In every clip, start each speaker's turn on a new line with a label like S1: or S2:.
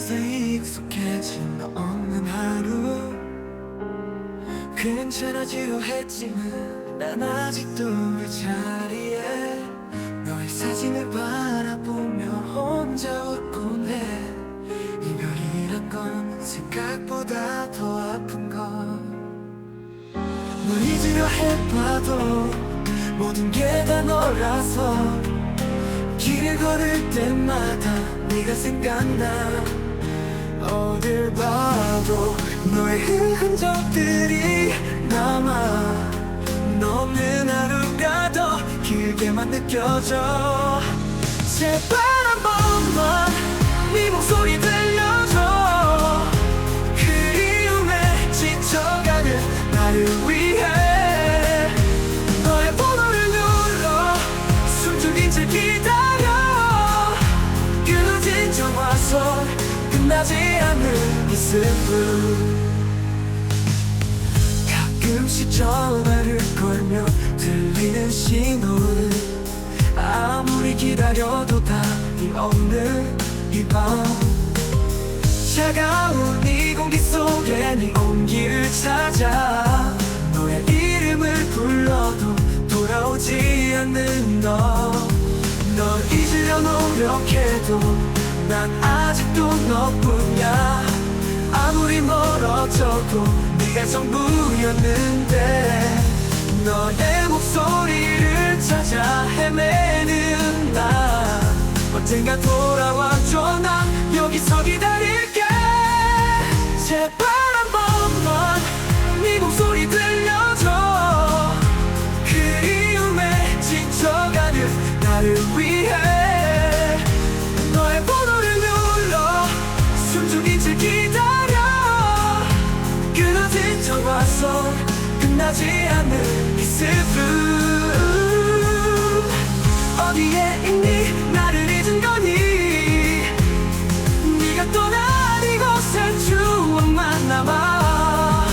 S1: 어느새 익숙해진 너 없는 하루. 괜찮아지려 했지만 난 아직도 그 자리에 너의 사진을 바라보며 혼자 웃곤 해. 이별이란 건 생각보다 더 아픈 건널 잊으려 해봐도 모든 게 다 너라서 길을 걸을 때마다 네가 생각나 어딜 봐도 너의 흔적들이 남아 너는 하루가 더 길게만 느껴져. 제발 한 번만 네 목소리 들려줘. 그리움에 지쳐가는 나를 위해 너의 번호를 눌러 숨죽인 채 기다려. 끊어진 전화선 끝나지 않는 이 슬픔. 가끔씩 전화를 걸며 들리는 신호를 아무리 기다려도 답이 없는 이밤. 차가운 이 공기 속에 네 온기를 찾아 너의 이름을 불러도 돌아오지 않는 너. 널 잊으려 노력해도 난 아직도 너뿐이야. 아무리 멀어져도 네가 전부였는데 너의 목소리를 찾아 헤매는 나. 언젠가 돌아와 끝나지 않는 이 슬픔. 어디에 있니? 나를 잊은 거니? 네가 떠난 이곳엔 추억만 남아.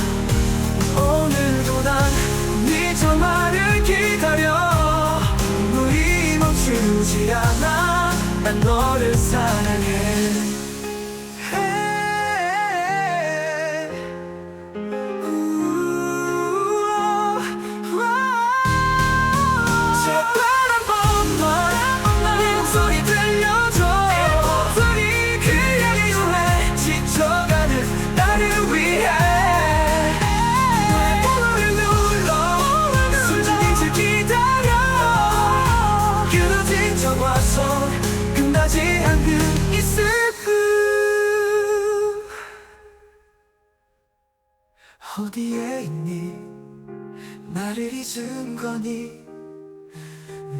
S1: 오늘도 난네 전화를 기다려. 눈물이 멈추지 않아. 난 너를 사랑해 지 않는 이 슬픔 어디에 있니? 나를 잊은 거니?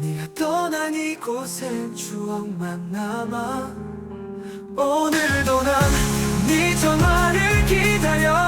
S1: 네가 떠난 이곳엔 추억만 남아. 오늘도 난 네 전화를 기다려